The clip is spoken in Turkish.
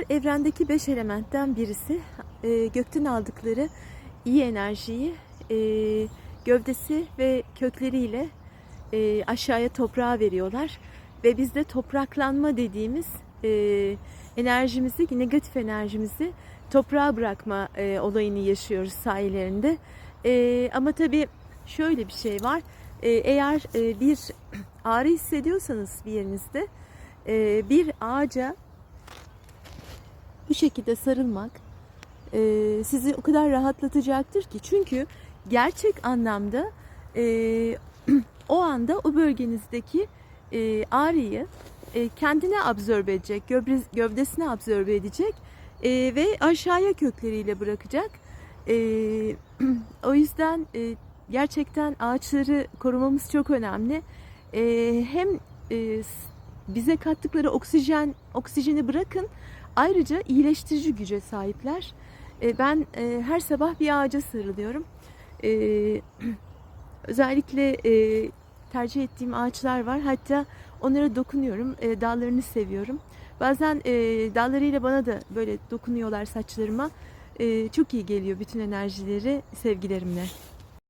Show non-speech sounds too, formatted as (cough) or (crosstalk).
Ağaçlar evrendeki beş elementten birisi. Ee, gökten aldıkları iyi enerjiyi e, gövdesi ve kökleriyle e, aşağıya toprağa veriyorlar. Ve biz de topraklanma dediğimiz e, enerjimizi, negatif enerjimizi toprağa bırakma e, olayını yaşıyoruz sayelerinde. E, ama tabii şöyle bir şey var. E, eğer e, bir (clears throat) ağrı hissediyorsanız bir yerinizde e, bir ağaca bu şekilde sarılmak e, sizi o kadar rahatlatacaktır ki çünkü gerçek anlamda e, (clears throat) o anda o bölgenizdeki e, ağrıyı e, kendine absorbe edecek, gövde, gövdesine absorbe edecek e, ve aşağıya kökleriyle bırakacak. E, (clears throat) o yüzden e, gerçekten ağaçları korumamız çok önemli. E, hem e, bize kattıkları oksijen oksijeni bırakın ayrıca iyileştirici güce sahipler. E, ben e, her sabah bir ağaca sarılıyorum. E, (clears throat) özellikle tercih ettiğim ağaçlar var. Hatta onlara dokunuyorum. Dallarını seviyorum. Bazen dallarıyla bana da böyle dokunuyorlar saçlarıma. Çok iyi geliyor bütün enerjileri sevgilerimle.